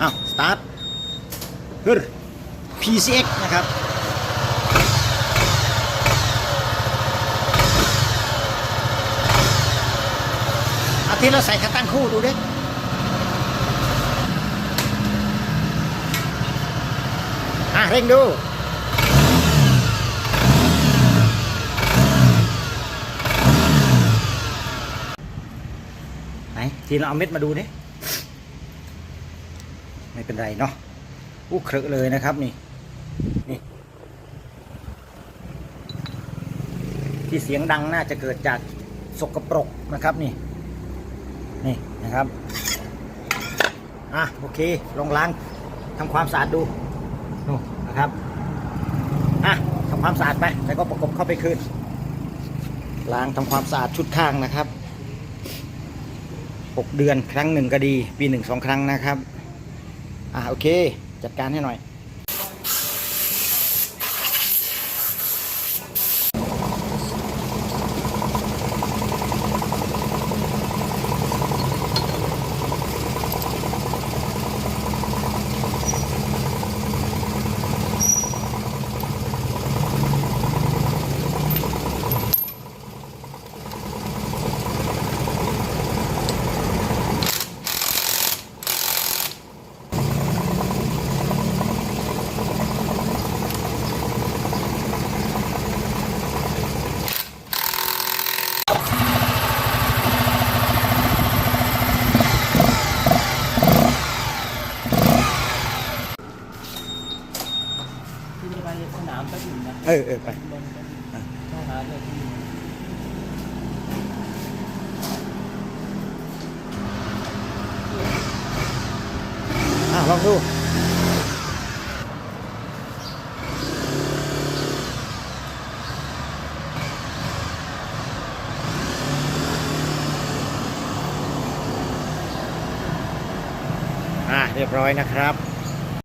อ้าวสตาร์ทฮึ PCX นะครับอาทิตย์เราใส่ขาตั้งคู่ดูดิอะเร่งดูไหนทีเราเอาเม็ดมาดูดิ ไม่เป็นไรเนาะอู้เครอะเลยนะครับนี่นี่ ที่เสียงดังน่าจะเกิดจากสกปรกนะครับนี่ นี่นะครับอะโอเคลองล้างทำความสะอาดดูนู่นะครับอะทำความสะอาดไปแล้วก็ประกบเข้าไปคืนล้างทำความสะอาดชุดข้างนะครับ 6 เดือนครั้งหนึ่งก็ดี ปีหนึ่งสองครั้งนะครับ อ่าโอเค จัดการให้หน่อยามก็ถึงนะเออเออไปบนห้องน้ำเลยที่อะลองดูอะเรียบร้อยนะครับ